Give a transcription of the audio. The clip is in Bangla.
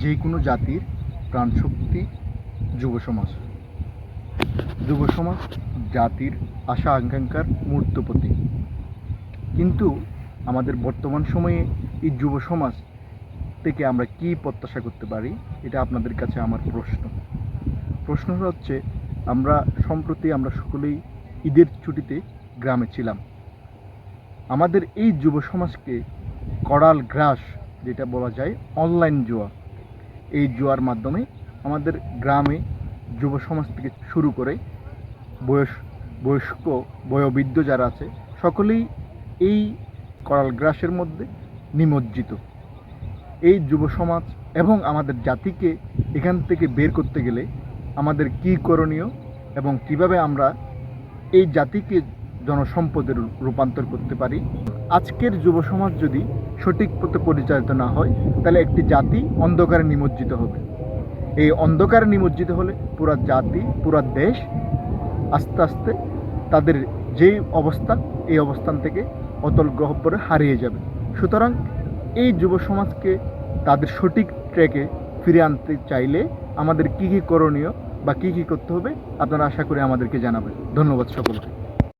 যে কোনো জাতির প্রাণশক্তি যুব সমাজ। যুব সমাজ জাতির আশা আকাঙ্ক্ষার মূর্ত প্রতীক কিন্তু আমাদের বর্তমান সময়ে এই যুব সমাজ থেকে আমরা কি প্রত্যাশা করতে পারি, এটা আপনাদের কাছে আমার প্রশ্ন। প্রশ্ন হচ্ছে, আমরা সম্প্রতি আমরা সকলেই ঈদের ছুটিতে গ্রামে ছিলাম। আমাদের এই যুব সমাজকে করাল গ্রাস, যেটা বলা যায় অনলাইন জুয়া। এই জুয়ার মাধ্যমে আমাদের গ্রামে যুব সমাজ থেকে শুরু করে বয়স, বয়স্ক, বয়োবৃদ্ধ যারা আছে, সকলেই এই করাল গ্রাসের মধ্যে নিমজ্জিত। এই যুব সমাজ এবং আমাদের জাতিকে এখান থেকে বের করতে গেলে আমাদের কী করণীয় এবং কীভাবে আমরা এই জাতিকে জনসম্পদে রূ- রূপান্তর করতে পারি? আজকের যুব সমাজ যদি সঠিক পথে পরিচালিত না হয়, তাহলে একটি জাতি অন্ধকারে নিমজ্জিত হবে। এই অন্ধকারে নিমজ্জিত হলে পুরা জাতি, পুরা দেশ আস্তে আস্তে তাদের যেই অবস্থান এই অবস্থান থেকে অতল গহ্বরে হারিয়ে যাবে। সুতরাং এই যুব সমাজকে তাদের সঠিক ট্র্যাকে ফিরে আনতে চাইলে আমাদের কী কী করণীয় বা কী কী করতে হবে আপনারা আশা করি আমাদেরকে জানাবেন। ধন্যবাদ সকলকে।